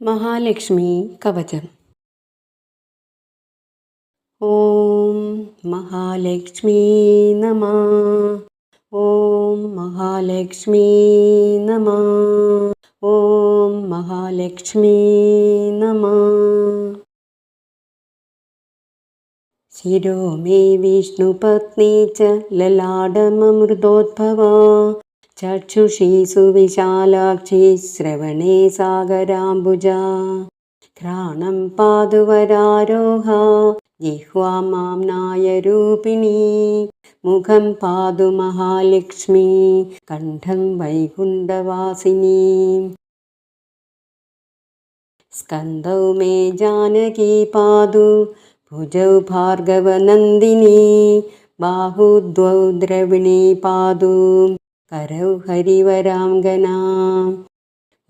മഹാലക്ഷ്മി കവചം. ഓം മഹാലക്ഷ്മി നമ. ഓം മഹാലക്ഷ്മി നമ. ഓം മഹാലക്ഷ്മി നമ. ശിരോ മേ വിഷ്ണുപത്നി ച ലലാടമമൃതോദ്ഭവാ. चक्षुषी सुविशालाक्षी श्रवणे सागराम्बुजा। घ्राणं पादुवरारोहा जिह्वा मां नायरूपिणी। मुखं पादु महालक्ष्मी कण्ठं वैकुण्ठवासिनी। स्कन्दौ मे जानकी पादु भुजौ भार्गवनन्दिनी। बाहु द्वौ द्रविणी पादु करौ हरिवराङ्गना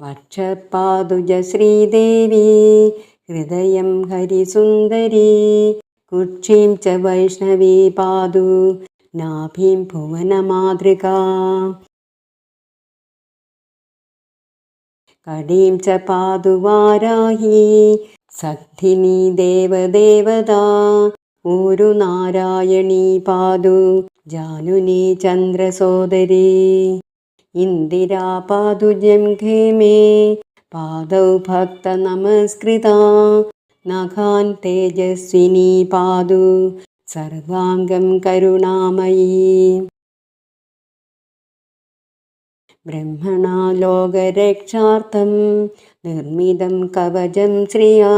वक्षपादुजश्रीदेवी हृदयं हरिसुन्दरी कुक्षीं च वैष्णवी पादु नाभिं भुवनमातृका कडीं च पादुवाराही सक्थिनी देवदेवता ऊरुनारायणी ജാനുനി ചന്ദ്രസോദരി. ഇന്ദിരാ പാതുജം ഘേമേ പാദൗ ഭക്ത നമസ്കൃത. നഖാൻ തേജസ്വിനി പാതു സർവാംഗം കരുണാമയീ. ബ്രഹ്മണാ ലോകരക്ഷാർത്ഥം. നിർമ്മിതം കവചം ശ്രിയാ.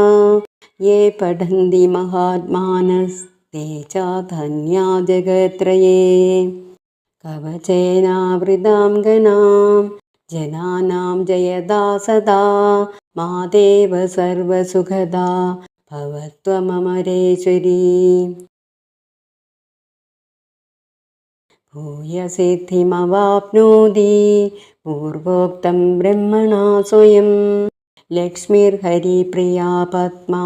യേ പഠന്തി മഹാത്മാനസ്. महात्मानस्ते च धन्या जगत्त्रये। कवचेनावृतां गणां जनानां जयदा सदा मादेव सर्वसुखदा भवत्वमरेश्वरी भूयसिद्धिमवाप्नोति पूर्वोक्तं ब्रह्मणा स्वयं लक्ष्मीर्हरिप्रिया पद्मा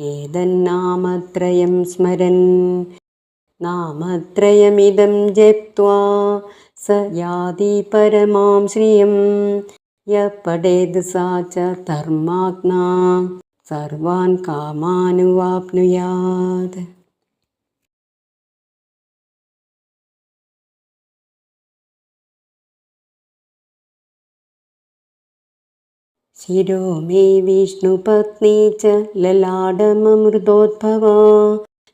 एतन्नामत्रयं स्मरन्। नामत्रयमिदं जप्त्वा स याति परमां श्रियं। यः पठेद् सा च धर्मात्मा सर्वान् कामानुवाप्नुयात् शिरो मे विष्णुपत्नी च ललाडममृतोद्भवा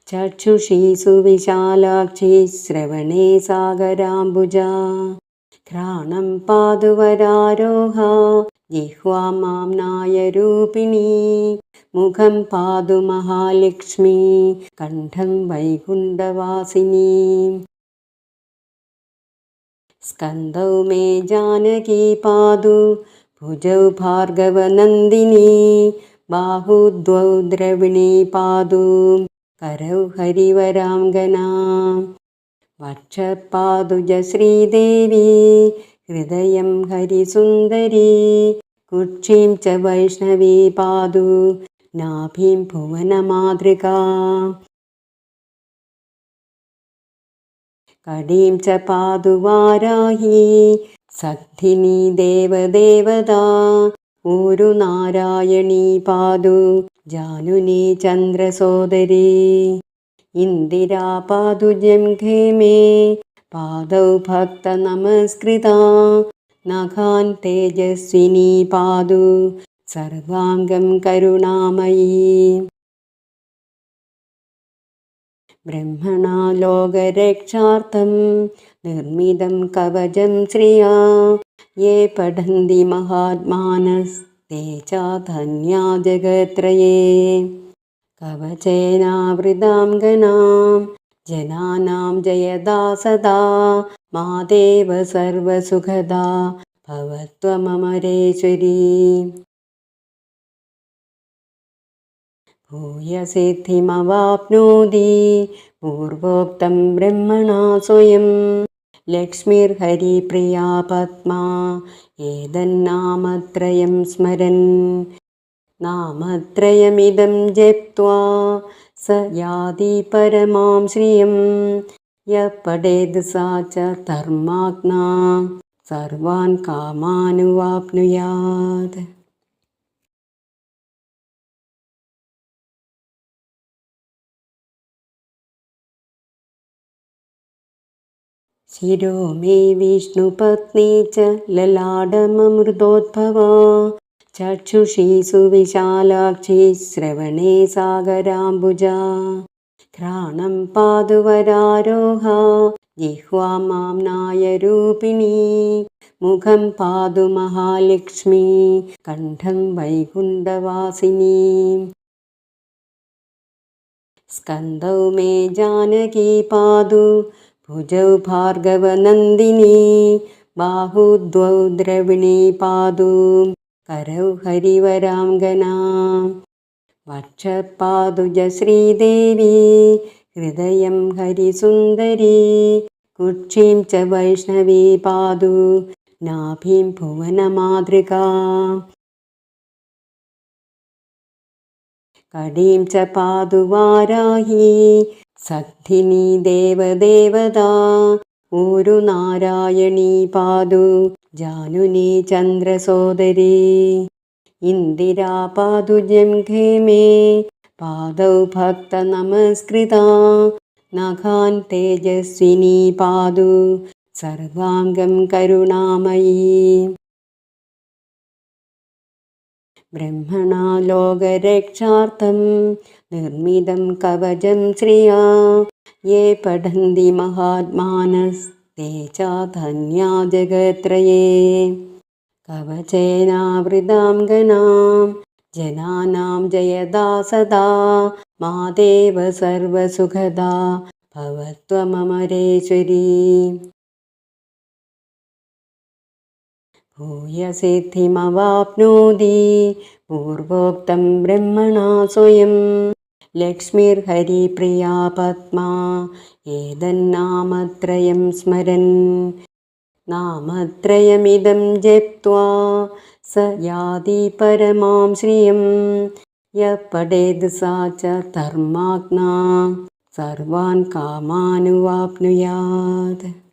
चक्षुषी सुविशालाक्षी श्रवणे सागराम्बुजा। घ्राणं पादुवरारोहा जिह्वा मां नायरूपिणी। मुखं पादु महालक्ष्मी कण्ठं वैकुण्ठवासिनी। स्कन्दौ मे जानकी पादु भुजौ भार्गवनन्दिनी बाहु द्वौ द्रविणी पादु करौ हरिवराङ्गना वक्षपादुजश्रीदेवी हृदयं हरिसुन्दरी कुक्षीं च वैष्णवी पादु नाभिं भुवनमातृका कडीं च സദ്ധിനി ദേവദേവതാ ഒരു നാരായണീ പാതു ജാനുനി ചന്ദ്രസോദരി. ഇന്ദിരാ പാതു ജംഘേമേ പാദൗ ഭക്ത നമസ്കൃത നഖാൻ തേജസ്വിനി പാതു സർവാംഗം കരുണാമയീ. ब्रह्मणा लोकरक्षार्थं निर्मितं कवचं श्रिया। ये पठन्ति महात्मानस्ते च धन्या जगत्त्रये। कवचेनावृतां गणां जनानां जयदा सदा मादेव सर्वसुखदा भवत्वमरेश्वरी भूयसिद्धिमवाप्नोति। पूर्वोक्तं ब्रह्मणा स्वयं। लक्ष्मीर्हरिप्रिया पद्मा एतन्नामत्रयं स्मरन्। नामत्रयमिदं जप्त्वा स याति परमां श्रियं। यः पठेद् सा च धर्मात्मा सर्वान् कामानुवाप्नुयात् शिरो मे विष्णुपत्नी च ललाडममृतोद्भवा चक्षुषी सुविशालाक्षी श्रवणे सागराम्बुजा। घ्राणं पादुवरारोहा जिह्वा मां नायरूपिणी। मुखं पादु महालक्ष्मी कण्ठं वैकुण्ठवासिनी। स्कन्दौ मे जानकी पादु भुजौ भार्गवनन्दिनी बाहु द्वौ द्रविणी पादु करौ हरिवराङ्गना वक्षपादुजश्रीदेवी हृदयं हरिसुन्दरी कुक्षीं च वैष्णवी पादु नाभिं भुवनमातृका कडीं च സദ്ധിനി ദേവദേവതാ ഒരു നാരായണീ പാതു ജാനുനി ചന്ദ്രസോദരി. ഇന്ദിരാ പാതു ജംഘേ മേ പാദൗ ഭക്ത നമസ്കൃത നഖാൻ തേജസ്വിനി പാതു സർവാംഗം കരുണാമയീ. ब्रह्मणा लोकरक्षार्थं निर्मितं कवचं श्रिया। ये पठन्ति महात्मानस्ते च धन्या जगत्त्रये कवचेनावृताङ्गनां जनानां जयदा सदा मादेव सर्वसुखदा भवत्वमरेश्वरी भूयसिद्धिमवाप्नोति पूर्वोक्तं ब्रह्मणा स्वयं। लक्ष्मीर्हरिप्रिया पद्मा। एतन्नामत्रयं स्मरन्। नामत्रयमिदं जप्त्वा स याति परमां श्रियं। यः पठेद् सा च धर्मात्मा सर्वान् कामानुवाप्नुयात्